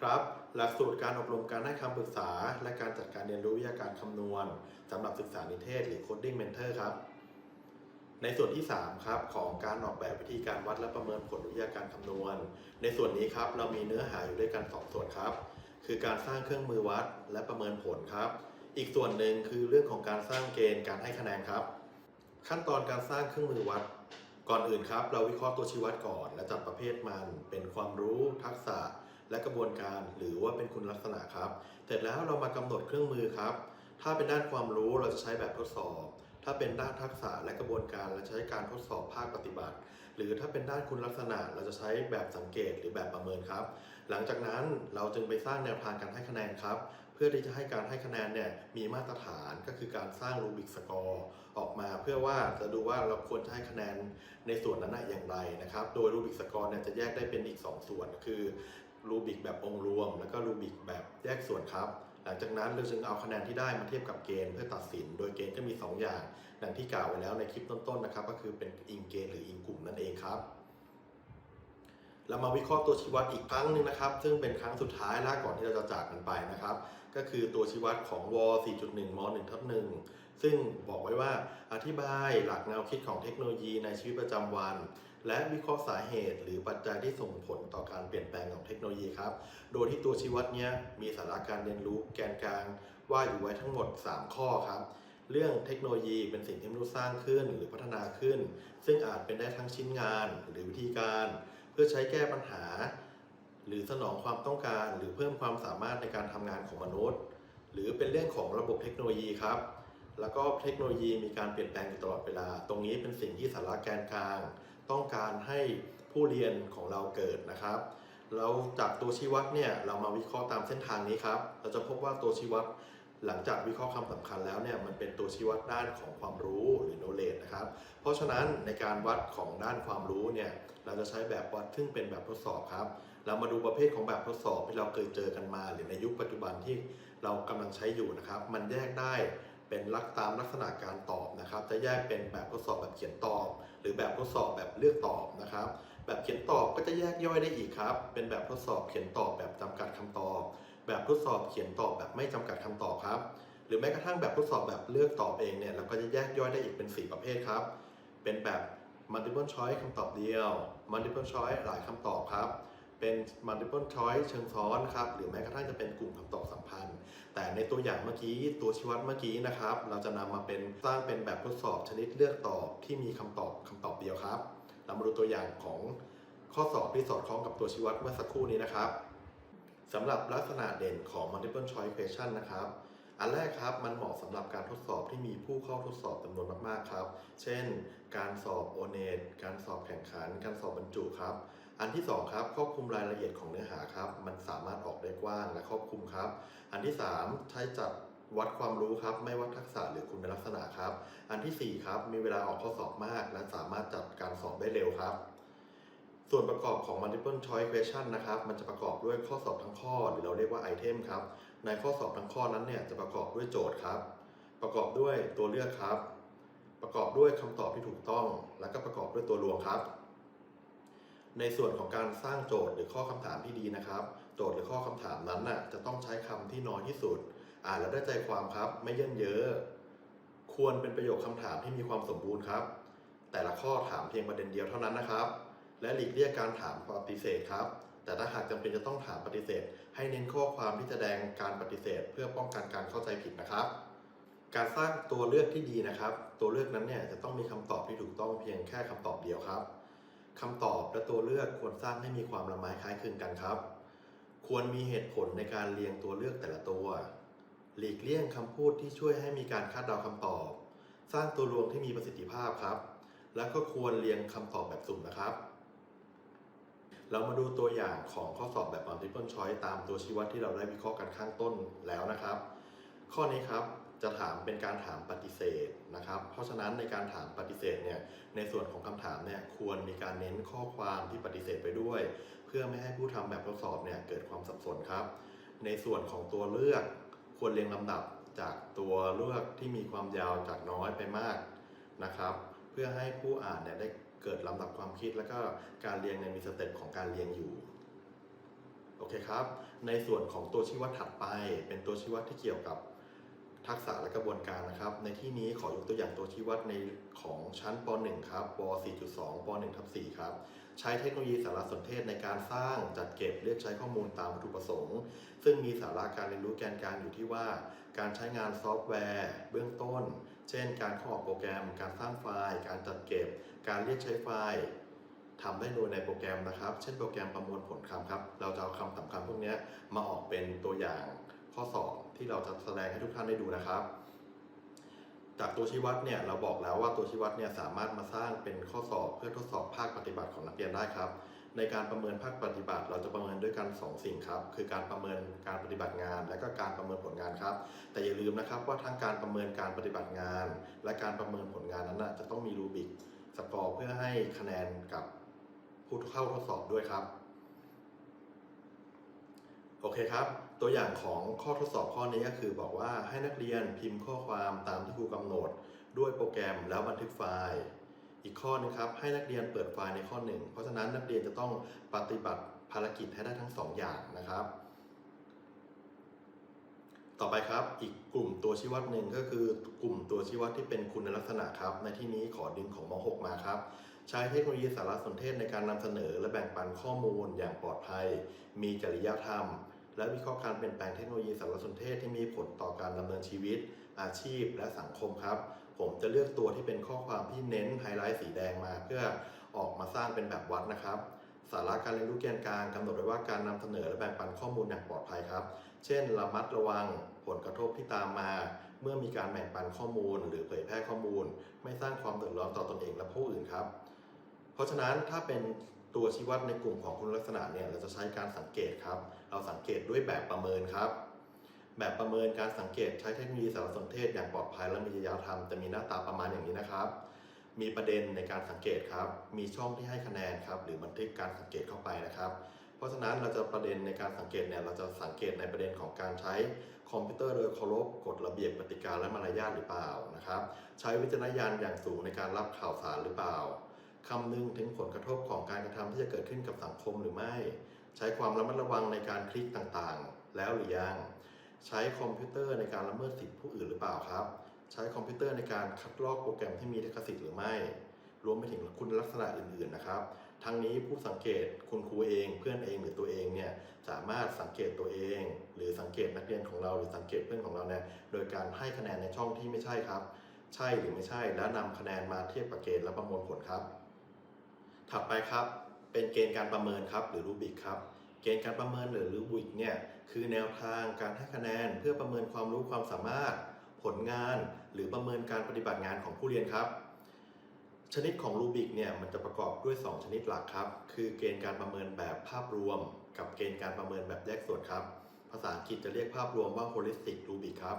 ครับ หลักสูตรการอบรมการให้คำปรึกษา และการจัดการเรียนรู้วิทยาการคำนวณสำหรับศึกษานิเทศ หรือ Coding Mentor ครับ ในส่วนที่ 3 ครับ ของการออกแบบวิธีการวัดและประเมินผลวิทยาการคำนวณ ในส่วนนี้ครับเรามีเนื้อหาอยู่ด้วยกัน 2 ส่วนครับ คือการสร้างเครื่องมือวัดและประเมินผลครับ อีกส่วนหนึ่งคือเรื่องของการสร้างเกณฑ์การให้คะแนนครับ ขั้นตอนการสร้างเครื่องมือวัด ก่อนอื่นครับ เราวิเคราะห์ตัวชี้วัดก่อน และจัดประเภทมันเป็นความรู้ทักษะและกระบวนการ หรือว่าเป็นคุณลักษณะครับ เสร็จแล้วเรามากำหนดเครื่องมือครับ ถ้าเป็นด้านความรู้เราจะใช้แบบทดสอบ ถ้าเป็นด้านทักษะและกระบวนการเราจะใช้การทดสอบภาคปฏิบัติ หรือถ้าเป็นด้านคุณลักษณะเราจะใช้แบบสังเกตหรือแบบประเมินครับ หลังจากนั้นเราจึงไปสร้างแนวทางการให้คะแนนครับ เพื่อที่จะให้การให้คะแนนเนี่ยมีมาตรฐานก็คือการสร้างรูบิกสกอร์ออกมาเพื่อว่าจะดูว่าเราควรจะให้คะแนนในส่วนนั้นอย่างไรนะครับ โดยรูบิกสกอร์เนี่ยจะแยกได้เป็นอีก 2 ส่วนคือรูบิกแบบองค์รวม แล้วก็รูบิกแบบแยกส่วนครับ หลังจากนั้นเราจึงเอาคะแนนที่ได้มาเทียบกับเกณฑ์เพื่อตัดสิน โดยเกณฑ์ก็มี 2 อย่างดังที่กล่าวไว้แล้วในคลิปต้นๆนะครับ ก็คือเป็นอิงเกณฑ์หรืออิงกลุ่มนั่นเองครับเรามาวิเคราะห์ตัวชี้วัดอีกครั้งหนึ่งนะครับ ซึ่งเป็นครั้งสุดท้ายแล้วก่อนที่เราจะจากกันไปนะครับ ก็คือตัวชี้วัดของวอ4.1ม1ทับ1ซึ่งบอกไว้ว่าอธิบายหลักแนวคิดของเทคโนโลยีในชีวิตประจำวัน และวิเคราะห์สาเหตุ หรือปัจจัยที่ส่งผลต่อการเปลี่ยนแปลงของเทคโนโลยีครับ โดยที่ตัวชี้วัดนี้มีสาระการเรียนรู้แกนกลางว่าอยู่ไว้ทั้งหมด 3 ข้อครับเรื่องเทคโนโลยีเป็นสิ่งที่มนุษย์สร้างขึ้นหรือพัฒนาขึ้น ซึ่งอาจเป็นได้ทั้งชิ้นงานหรือวิธีการ เพื่อใช้แก้ปัญหา หรือสนองความต้องการหรือเพิ่มความสามารถในการทำงานของมนุษย์ หรือเป็นเรื่องของระบบเทคโนโลยีครับ แล้วก็เทคโนโลยีมีการเปลี่ยนแปลงอยู่ตลอดเวลา ตรงนี้เป็นสิ่งที่สาระแกนกลาง ต้องการให้ผู้เรียนของเราเกิดนะครับเราจากตัวชี้วัดเนี่ยเรามาวิเคราะห์ตามเส้นทางนี้ครับ เราจะพบว่าตัวชี้วัดหลังจากวิเคราะห์คำสำคัญแล้วเนี่ยมันเป็นตัวชี้วัดด้านของความรู้หรือ knowledge นะครับ เพราะฉะนั้นในการวัดของด้านความรู้เนี่ยเราจะใช้แบบวัดซึ่งเป็นแบบทดสอบครับ เรามาดูประเภทของแบบทดสอบที่เราเคยเจอกันมา หรือในยุคปัจจุบันที่เรากำลังใช้อยู่นะครับ มันแยกได้เป็นลักตามลักษณะการตอบนะครับ จะแยกเป็นแบบทดสอบแบบเขียนตอบ หรือแบบทดสอบแบบเลือกตอบนะครับ แบบเขียนตอบก็จะแยกย่อยได้อีกครับ เป็นแบบทดสอบเขียนตอบแบบจำกัดคำตอบ แบบทดสอบเขียนตอบแบบไม่จำกัดคำตอบครับ หรือแม้กระทั่งแบบทดสอบแบบเลือกตอบเองเนี่ยเราก็จะแยกย่อยได้อีกเป็น 4 ประเภทครับ เป็นแบบ multiple choice คำตอบเดียว multiple choice หลายคำตอบครับ เป็น multiple choice เชิงซ้อนครับหรือแม้กระทั่งจะเป็นกลุ่มคำตอบสัมพันธ์ แต่ในตัวอย่างเมื่อกี้ตัวชี้วัดเมื่อกี้นะครับ เราจะนำมาเป็นสร้างเป็นแบบทดสอบชนิดเลือกตอบที่มีคำตอบคำตอบเดียวครับเรามาดูตัวอย่างของข้อสอบที่สอดคล้องกับตัวชี้วัดเมื่อสักครู่นี้นะครับสำหรับลักษณะเด่นของ multiple choice question นะครับอันแรกครับมันเหมาะสำหรับการทดสอบที่มีผู้เข้าทดสอบจำนวนมากๆครับ เช่น การสอบโอเนตการสอบแข่งขัน การสอบบรรจุครับ อันที่สองครับครอบคลุมรายละเอียดของเนื้อหาครับ มันสามารถออกได้กว้างและครอบคลุมครับ อันที่สามใช้จับวัดความรู้ครับ ไม่วัดทักษะหรือคุณลักษณะครับ อันที่สี่ครับ มีเวลาออกข้อสอบมาก และสามารถจัดการสอบได้เร็วครับ ส่วนประกอบของ multiple choice question นะครับ มันจะประกอบด้วยข้อสอบทั้งข้อ หรือเราเรียกว่า item ครับ ในข้อสอบทั้งข้อนั้นเนี่ยจะประกอบด้วยโจทย์ครับ ประกอบด้วยตัวเลือกครับ ประกอบด้วยคำตอบที่ถูกต้อง และก็ประกอบด้วยตัวรวมครับ ในส่วนของการสร้างโจทย์หรือข้อคำถามที่ดีนะครับ โจทย์หรือข้อคำถามนั้นน่ะจะต้องใช้คำที่น้อยที่สุด อ่านแล้วได้ใจความครับ ไม่เยินเยอะ ควรเป็นประโยคคำถามที่มีความสมบูรณ์ครับ แต่ละข้อถามเพียงประเด็นเดียวเท่านั้นนะครับ และหลีกเลี่ยงการถามปฏิเสธครับ แต่ถ้าหากจำเป็นจะต้องถามปฏิเสธ ให้เน้นข้อความที่แสดงการปฏิเสธ เพื่อป้องกันการเข้าใจผิดนะครับการสร้างตัวเลือกที่ดีนะครับ ตัวเลือกนั้นเนี่ยจะต้องมีคำตอบที่ถูกต้องเพียงแค่คำตอบเดียวครับ คำตอบและตัวเลือกควรสร้างให้มีความละไม้คล้ายคลึงกันครับ ควรมีเหตุผลในการเรียงตัวเลือกแต่ละตัว หลีกเลี่ยงคำพูดที่ช่วยให้มีการคาดเดาคำตอบ สร้างตัวรวมที่มีประสิทธิภาพครับ และก็ควรเรียงคำตอบแบบสุ่มนะครับ เรามาดูตัวอย่างของข้อสอบแบบ multiple choice ตามตัวชี้วัดที่เราได้วิเคราะห์กันข้างต้นแล้วนะครับ ข้อนี้ครับ จะถามเป็นการถามปฏิเสธนะครับ เพราะฉะนั้นในการถามปฏิเสธเนี่ยในส่วนของคำถามเนี่ยควรมีการเน้นข้อความที่ปฏิเสธไปด้วย เพื่อไม่ให้ผู้ทำแบบทดสอบเนี่ยเกิดความสับสนครับ ในส่วนของตัวเลือก ควรเรียงลำดับจากตัวเลือกที่มีความยาวจากน้อยไปมากนะครับ เพื่อให้ผู้อ่านเนี่ยได้เกิดลำดับความคิด แล้วก็การเรียงเนี่ยมีสเต็ปของการเรียงอยู่โอเคครับ ในส่วนของตัวชี้วัดถัดไปเป็นตัวชี้วัดที่เกี่ยวกับ ทักษะและกระบวนการนะครับ ในที่นี้ขอยกตัวอย่างตัวชี้วัดในของชั้นป .1 ครับป 4.2 ป .1 ทับ4ครับ ใช้เทคโนโลยีสารสนเทศในการสร้างจัดเก็บเรียกใช้ข้อมูลตามวัตถุประสงค์ ซึ่งมีสาระการเรียนรู้แกนกลางอยู่ที่ว่า การใช้งานซอฟต์แวร์ เบื้องต้น เช่น การเข้าออกโปรแกรม การสร้างไฟล์ การจัดเก็บ การเรียกใช้ไฟล์ทำได้โดยในโปรแกรมนะครับ เช่นโปรแกรมประมวลผลคำครับ เราจะเอาคำสำคัญพวกนี้มาออกเป็นตัวอย่าง ข้อสอบที่เราจะแสดงให้ทุกท่านได้ดูนะครับ จากตัวชี้วัดเนี่ยเราบอกแล้วว่าตัวชี้วัดเนี่ยสามารถมาสร้างเป็นข้อสอบเพื่อทดสอบภาคปฏิบัติของนักเรียนได้ครับ ในการประเมินภาคปฏิบัติ เราจะประเมินด้วยกันสองสิ่งครับ คือการประเมินการปฏิบัติงาน และก็การประเมินผลงานครับ แต่อย่าลืมนะครับว่าทั้งการประเมินการปฏิบัติงาน และการประเมินผลงานนั้นนะจะต้องมีรูบิกสกอร์เพื่อให้คะแนนกับผู้เข้าทดสอบด้วยครับ โอเคครับ ตัวอย่างของข้อทดสอบข้อนี้ก็คือบอกว่าให้นักเรียนพิมพ์ข้อความตามที่ครูกำหนด ด้วยโปรแกรมแล้วบันทึกไฟล์ อีกข้อนึงครับให้นักเรียนเปิดไฟล์ในข้อหนึ่งเพราะฉะนั้นนักเรียนจะต้องปฏิบัติภารกิจให้ได้ทั้งสองอย่างนะครับ ต่อไปครับอีกกลุ่มตัวชี้วัดหนึ่งก็คือกลุ่มตัวชี้วัดที่เป็นคุณลักษณะครับ ในที่นี้ขอดึงของม .6 มาครับใช้เทคโนโลยีสารสนเทศในการนำเสนอและแบ่งปันข้อมูลอย่างปลอดภัย มีจริยธรรม และวิเคราะห์การเปลี่ยนแปลงเทคโนโลยีสารสนเทศที่มีผลต่อการดำเนินชีวิต อาชีพ และสังคมครับ ผมจะเลือกตัวที่เป็นข้อความที่เน้นไฮไลท์สีแดงมา เพื่อออกมาสร้างเป็นแบบวัดนะครับสาระการเรียนรู้แกนกลางกำหนดไว้ว่าการนำเสนอและแบ่งปันข้อมูลอย่างปลอดภัยครับ เช่น ระมัดระวังผลกระทบที่ตามมา เมื่อมีการแบ่งปันข้อมูล หรือเผยแพร่ข้อมูล ไม่สร้างความเดือดร้อนต่อตนเองและผู้อื่นครับ เพราะฉะนั้นถ้าเป็น ตัวชี้วัดในกลุ่มของคุณลักษณะเนี่ยเราจะใช้การสังเกตครับ เราสังเกตด้วยแบบประเมินครับ แบบประเมินการสังเกตใช้เทคโนโลยีสารสนเทศอย่างปลอดภัยและมีจริยธรรมจะมีหน้าตาประมาณอย่างนี้นะครับ มีประเด็นในการสังเกตครับ มีช่องที่ให้คะแนนครับ หรือบันทึกการสังเกตเข้าไปนะครับ เพราะฉะนั้นเราจะประเด็นในการสังเกตเนี่ยเราจะสังเกตในประเด็นของการใช้คอมพิวเตอร์โดยเคารพกฎระเบียบกติกาและมารยาทหรือเปล่านะครับ ใช้วิจารณญาณอย่างสูงในการรับข่าวสารหรือเปล่า คำนึงถึงผลกระทบของการกระทำที่จะเกิดขึ้นกับสังคมหรือไม่ ใช้ความระมัดระวังในการคลิกต่างๆ แล้วหรือยัง ใช้คอมพิวเตอร์ในการละเมิดสิทธิผู้อื่นหรือเปล่าครับ ใช้คอมพิวเตอร์ในการคัดลอกโปรแกรมที่มีลิขสิทธิ์หรือไม่ รวมไปถึงคุณลักษณะอื่นๆนะครับ ทั้งนี้ผู้สังเกตคุณครูเอง เพื่อนเองหรือตัวเองเนี่ยสามารถสังเกตตัวเอง หรือสังเกตนักเรียนของเราหรือสังเกตเพื่อนของเราเนี่ยโดยการให้คะแนนในช่องที่ไม่ใช่ครับใช่หรือไม่ใช่ แล้วนำคะแนนมาเทียบกับเกณฑ์และประมวลผลครับ ถัดไปครับเป็นเกณฑ์การประเมินครับหรือรูบิกครับเกณฑ์การประเมินหรือรูบิกเนี่ยคือแนวทางการให้คะแนน เพื่อประเมินความรู้ความสามารถ ผลงาน หรือประเมินการปฏิบัติงานของผู้เรียนครับ ชนิดของรูบิกเนี่ยมันจะประกอบด้วย 2 ชนิดหลักครับ คือเกณฑ์การประเมินแบบภาพรวม กับเกณฑ์การประเมินแบบแยกส่วนครับ ภาษาอังกฤษจะเรียกภาพรวมว่า holistic rubric ครับ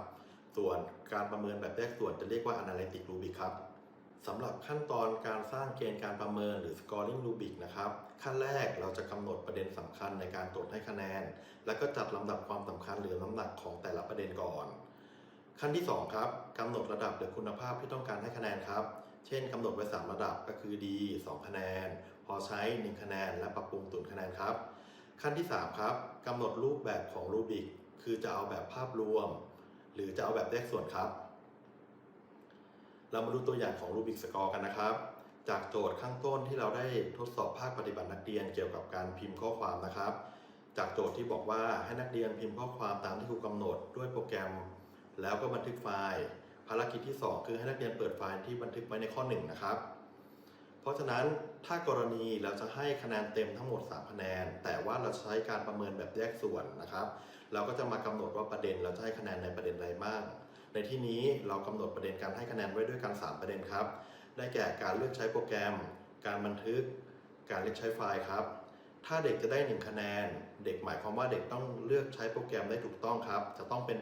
ส่วนการประเมินแบบแยกส่วนจะเรียกว่า analytic rubric ครับ สำหรับขั้นตอนการสร้างเกณฑ์การประเมินหรือ scoring rubric นะครับ ขั้นแรกเราจะกำหนดประเด็นสำคัญในการตรวจให้คะแนน แล้วก็จัดลำดับความสำคัญหรือน้ำหนักของแต่ละประเด็นก่อน ขั้นที่ 2 ครับกำหนดระดับหรือคุณภาพที่ต้องการให้คะแนนครับ เช่นกำหนดไว้ 3 ระดับก็คือดี 2 คะแนน พอใช้ 1 คะแนน และปรับปรุงตุนคะแนนครับ ขั้นที่ 3 ครับกำหนดรูปแบบของรูบิกคือจะเอาแบบภาพรวม หรือจะเอาแบบแยกส่วนครับ เรามาดูตัวอย่างของรูบิกสกอร์กันนะครับ จากโจทย์ข้างต้นที่เราได้ทดสอบภาคปฏิบัตินักเรียนเกี่ยวกับการพิมพ์ข้อความนะครับ จากโจทย์ที่บอกว่าให้นักเรียนพิมพ์ข้อความตามที่ครูกำหนดด้วยโปรแกรม แล้วก็บันทึกไฟล์ ภารกิจที่ 2 คือให้นักเรียนเปิดไฟล์ที่บันทึกไว้ในข้อ 1 นะครับ เพราะฉะนั้นถ้ากรณีเราจะให้คะแนนเต็มทั้งหมด 3 คะแนน แต่ว่าเราใช้การประเมินแบบแยกส่วนนะครับ เราก็จะมากำหนดว่าประเด็นเราจะให้คะแนนในประเด็นใดบ้าง ในที่นี้เรากำหนดประเด็นการให้คะแนนไว้ด้วยกัน 3 ประเด็นครับ ได้แก่การเลือกใช้โปรแกรม การบันทึก การเลือกใช้ไฟล์ครับ ถ้าเด็กจะได้ 1 คะแนน เด็กหมายความว่าเด็กต้องเลือกใช้โปรแกรมได้ถูกต้องครับ จะต้องเป็น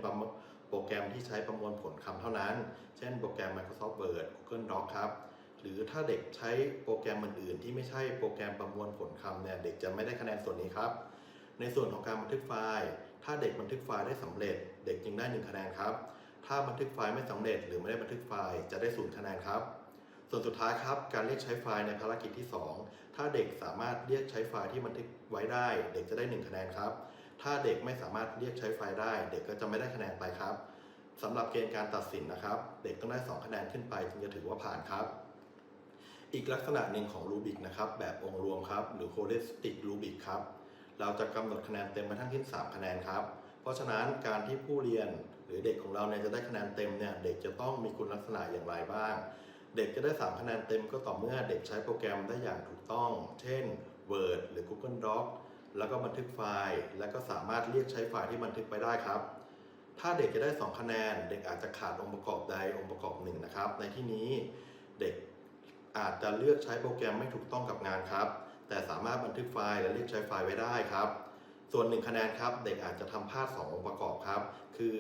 โปรแกรมที่ใช้ประมวลผลคำเท่านั้น เช่นโปรแกรม Microsoft Word Google Doc ครับ หรือถ้าเด็กใช้โปรแกรมอื่นๆ ที่ไม่ใช่โปรแกรมประมวลผลคำเนี่ยเด็กจะไม่ได้คะแนนส่วนนี้ครับ ในส่วนของการบันทึกไฟล์ ถ้าเด็กบันทึกไฟล์ได้สำเร็จ เด็กจึงได้ 1 คะแนนครับ ถ้าบันทึกไฟล์ไม่สำเร็จหรือไม่ได้บันทึกไฟล์จะได้ศูนย์คะแนนครับ ส่วนสุดท้ายครับ การเรียกใช้ไฟล์ในภารกิจที่ 2 ถ้าเด็กสามารถเรียกใช้ไฟล์ที่บันทึกไว้ได้ เด็กจะได้ 1 คะแนนครับ ถ้าเด็กไม่สามารถเรียกใช้ไฟล์ได้ เด็กก็จะไม่ได้คะแนนไปครับสำหรับเกณฑ์การตัดสินนะครับ เด็กต้องได้ 2 คะแนนขึ้นไปจึงจะถือว่าผ่านครับ อีกลักษณะหนึ่งของรูบิกนะครับแบบองค์รวมครับ หรือ holistic rubric ครับเราจะกำหนดคะแนนเต็มมาทั้งที่3คะแนนครับ เพราะฉะนั้นการที่ผู้เรียน หรือเด็กของเราเนี่ยจะได้คะแนนเต็มเนี่ยเด็กจะต้องมีคุณลักษณะอย่างไรบ้าง เด็กจะได้ 3 คะแนนเต็มก็ต่อเมื่อเด็กใช้โปรแกรมได้อย่างถูกต้อง เช่น Word หรือ Google Doc แล้วก็บันทึกไฟล์ แล้วก็สามารถเรียกใช้ไฟล์ที่บันทึกไปได้ครับ ถ้าเด็กจะได้ 2 คะแนน เด็กอาจจะขาดองค์ประกอบใดองค์ประกอบหนึ่งนะครับ ในที่นี้เด็กอาจจะเลือกใช้โปรแกรมไม่ถูกต้องกับงานครับ แต่สามารถบันทึกไฟล์และเรียกใช้ไฟล์ไว้ได้ครับ ส่วน 1 คะแนนครับ เด็กอาจจะทำพลาด 2 องค์ประกอบครับ คือ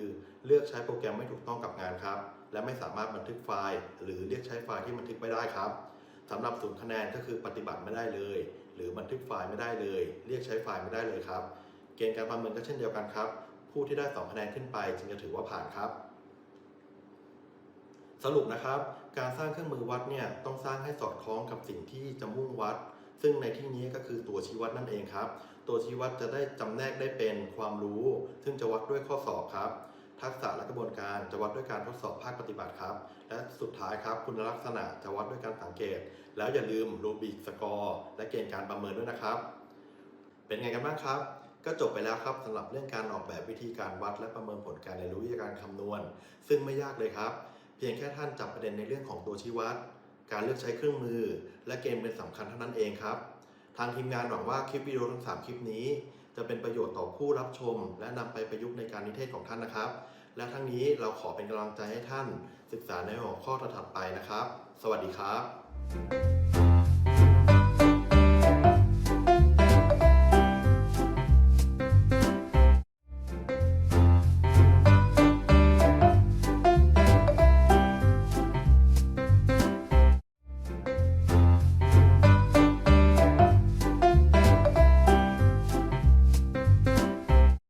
เลือกใช้โปรแกรมไม่ถูกต้องกับงานครับ และไม่สามารถบันทึกไฟล์ หรือเรียกใช้ไฟล์ที่บันทึกไม่ได้ครับสำหรับศูนย์คะแนนก็คือปฏิบัติไม่ได้เลย หรือบันทึกไฟล์ไม่ได้เลย เรียกใช้ไฟล์ไม่ได้เลยครับ เกณฑ์การประเมินก็เช่นเดียวกันครับ ผู้ที่ได้ 2 คะแนนขึ้นไป จึงจะถือว่าผ่านครับ สรุปนะครับ การสร้างเครื่องมือวัดเนี่ยต้องสร้างให้สอดคล้องกับสิ่งที่จะมุ่งวัด ซึ่งในที่นี้ก็คือตัวชี้วัดนั่นเองครับ ตัวชี้วัดจะได้จำแนกได้เป็นความรู้ ซึ่งจะวัดด้วยข้อสอบครับ ทักษะและกระบวนการจะวัดด้วยการทดสอบภาคปฏิบัติครับ และสุดท้ายครับคุณลักษณะจะวัดด้วยการสังเกต แล้วอย่าลืมรูบิกสกอร์และเกณฑ์การประเมินด้วยนะครับ เป็นไงกันบ้างครับก็จบไปแล้วครับสำหรับเรื่องการออกแบบวิธีการวัดและประเมินผลการเรียนรู้วิทยาการคำนวณ ซึ่งไม่ยากเลยครับ เพียงแค่ท่านจับประเด็นในเรื่องของตัวชี้วัด การเลือกใช้เครื่องมือ และเกณฑ์เป็นสำคัญเท่านั้นเองครับ ทางทีมงานหวังว่าคลิปวิดีโอทั้ง 3 คลิปนี้ จะเป็นประโยชน์ต่อผู้รับชม และนำไปประยุกต์ในการนิเทศของท่านนะครับ และทั้งนี้เราขอเป็นกำลังใจให้ท่าน ศึกษาในหัวข้อถัดไปนะครับ สวัสดีครับ